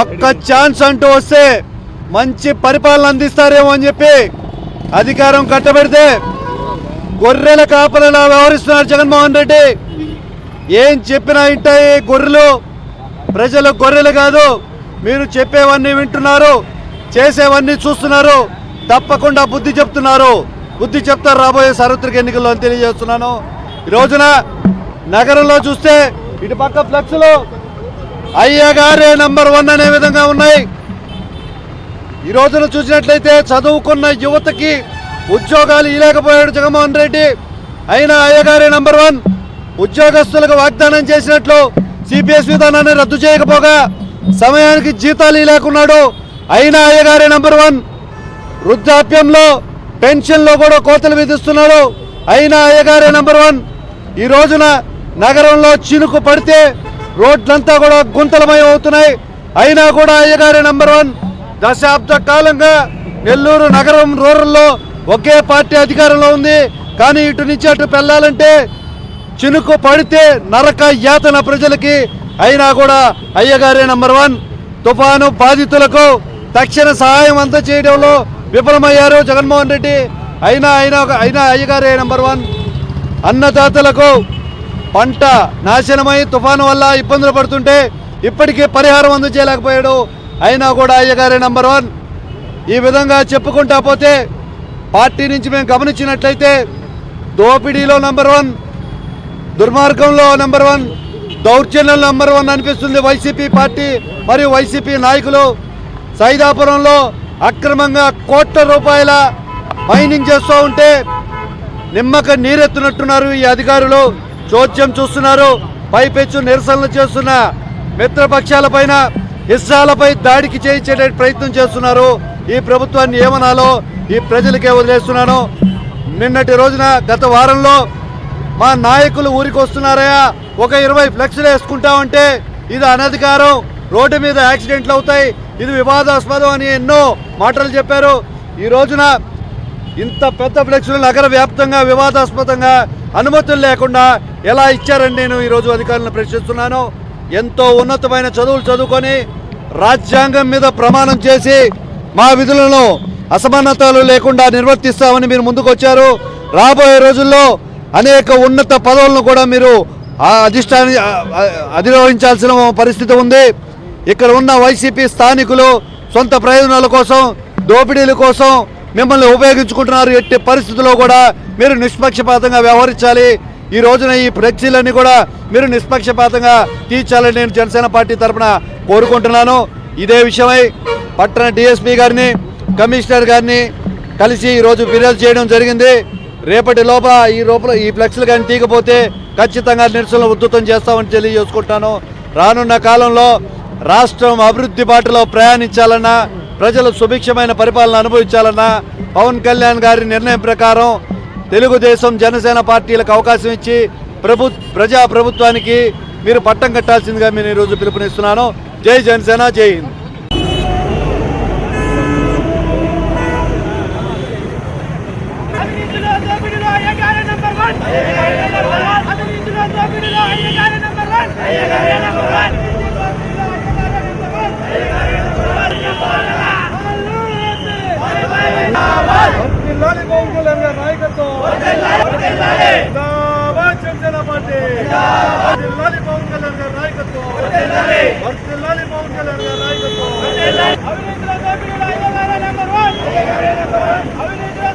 ఒక్క ఛాన్స్ అంటూ వస్తే మంచి పరిపాలన అందిస్తారేమో అని చెప్పి అధికారం కట్టబెడితే గొర్రెల కాపలలా వ్యవహరిస్తున్నారు జగన్మోహన్ రెడ్డి. ఏం చెప్పినా ఇంటాయి గొర్రెలు. ప్రజలు గొర్రెలు కాదు మీరు చెప్పేవన్నీ వింటున్నారు చేసేవన్నీ చూస్తున్నారు తప్పకుండా బుద్ధి చెప్తున్నారు. బుద్ధి చెప్తారు రాబోయే సార్వత్రిక ఎన్నికల్లో అని తెలియజేస్తున్నాను. ఈ రోజున నగరంలో చూస్తే ఇటు పక్క ఫ్లెక్స్లు అయ్యగారే నంబర్ వన్ అనే విధంగా ఉన్నాయి. ఈ రోజున చూసినట్లయితే చదువుకున్న యువతకి ఉద్యోగాలు ఇవ్వలేకపోయాడు జగన్మోహన్ రెడ్డి. అయినా అయ్యగారే నంబర్ వన్ ఉద్యోగస్తులకు వాగ్దానం చేసినట్లు సిపిఎస్ విధానాన్ని రద్దు చేయకపోగా సమయానికి జీతాలు ఇవ్వలేకున్నాడు అయినా అయ్యగారే నంబర్ వన్ వృద్ధాప్యంలో పెన్షన్లో కూడా కోతలు విధిస్తున్నాడు. అయినా అయ్యగారే నంబర్ వన్ ఈ రోజున నగరంలో చినుకు పడితే రోడ్లంతా కూడా గుంతలమయం అవుతున్నాయి. అయినా కూడా అయ్యగారే నంబర్ వన్ దశాబ్ద కాలంగా నెల్లూరు నగరం రూరల్లో ఒకే పార్టీ అధికారంలో ఉంది. కానీ ఇటు నుంచి అటు వెళ్ళాలంటే చినుకు పడితే నరక యాతన ప్రజలకి. అయినా కూడా అయ్యగారే నంబర్ వన్ తుఫాను బాధితులకు తక్షణ సహాయం అందచేయడంలో విఫలమయ్యారు జగన్మోహన్ రెడ్డి. అయినా అయినా అయినా అయ్యగారే నంబర్ వన్ అన్నదాతలకు పంట నాశనమై తుఫాను వల్ల ఇబ్బందులు పడుతుంటే ఇప్పటికీ పరిహారం అందజేయలేకపోయాడు. అయినా కూడా అయ్యగారే నంబర్ వన్. ఈ విధంగా చెప్పుకుంటా పోతే పార్టీ నుంచి మేము గమనించినట్లయితే దోపిడీలో నంబర్ వన్ దుర్మార్గంలో నెంబర్ వన్ దౌర్జన్యం నెంబర్ వన్ అనిపిస్తుంది వైసీపీ పార్టీ మరియు వైసీపీ నాయకులు. సైదాపురంలో అక్రమంగా కోట్ల రూపాయల మైనింగ్ చేస్తూ ఉంటే నిమ్మక నీరెత్తునట్టున్నారు ఈ అధికారులు. చోద్యం చూస్తున్నారు. పైపెచ్చు నిరసనలు చేస్తున్న మిత్రపక్షాలపైన ఇస్రాలపై దాడికి చేయించే ప్రయత్నం చేస్తున్నారు. ఈ ప్రభుత్వాన్ని ఏమనాలో ఈ ప్రజలకే వదిలేస్తున్నాను. నిన్నటి రోజున గత వారంలో మా నాయకులు ఊరికి వస్తున్నారయా ఒక ఇరవై ఫ్లెక్స్లు వేసుకుంటామంటే ఇది అనధికారం. రోడ్డు మీద యాక్సిడెంట్లు అవుతాయి. ఇది వివాదాస్పదం అని ఎన్నో మాటలు చెప్పారు. ఈ రోజున ఇంత పెద్ద ఫ్లెక్స్లు నగర వ్యాప్తంగా వివాదాస్పదంగా అనుమతులు లేకుండా ఎలా ఇచ్చారని నేను ఈరోజు అధికారులను ప్రశ్నిస్తున్నాను. ఎంతో ఉన్నతమైన చదువులు చదువుకొని రాజ్యాంగం మీద ప్రమాణం చేసి మా విధులను అసమానతలు లేకుండా నిర్వర్తిస్తామని మీరు ముందుకు వచ్చారు రాబోయే రోజుల్లో అనేక ఉన్నత పదవులను కూడా మీరు ఆ అధిష్టాన్ని అధిరోహించాల్సిన పరిస్థితి ఉంది. ఇక్కడ ఉన్న వైసీపీ స్థానికులు సొంత ప్రయోజనాల కోసం దోపిడీల కోసం మిమ్మల్ని ఉపయోగించుకుంటున్నారు. ఎట్టి పరిస్థితుల్లో కూడా మీరు నిష్పక్షపాతంగా వ్యవహరించాలి. ఈ రోజున ఈ ఫ్లెక్సీలన్నీ కూడా మీరు నిష్పక్షపాతంగా తీర్చాలని నేను జనసేన పార్టీ తరఫున కోరుకుంటున్నాను. ఇదే విషయమై పట్టణ డిఎస్పీ గారిని కమిషనర్ గారిని కలిసి ఈరోజు ఫిర్యాదు చేయడం జరిగింది. రేపటి లోప ఈ లోపల ఈ ఫ్లెక్స్లు కానీ తీయకపోతే ఖచ్చితంగా నిరసన ఉద్ధృతం చేస్తామని తెలియజేసుకుంటాను రానున్న కాలంలో రాష్ట్రం అభివృద్ధి బాటలో ప్రయాణించాలన్నా ప్రజలు సుభిక్షమైన పరిపాలన అనుభవించాలన్నా పవన్ కళ్యాణ్ గారి నిర్ణయం ప్రకారం తెలుగుదేశం జనసేన పార్టీలకు అవకాశం ఇచ్చి ప్రభు ప్రజా ప్రభుత్వానికి మీరు పట్టం కట్టాల్సిందిగా నేను ఈరోజు పిలుపునిస్తున్నాను. జై జనసేన జై హింద్. నంబర్ వన్ అవినీతిలో దోపిడీలో అయ్యగారే నంబర్ వన్ అయ్యగారే నంబర్ వన్ వర్ధిల్లాలి పవన్ కళ్యాణ్ గారి నాయకత్వం జిందాబాద్ జనసేన పార్టీ వర్ధిల్లాలి పవన్ కళ్యాణ్ గారి నాయకత్వం వర్ధిల్లాలి పవన్ కళ్యాణ్ గారి నాయకత్వం అవినీతిలో దోపిడీలో అయ్యగారే నంబర్ వన్ అవినీతిలో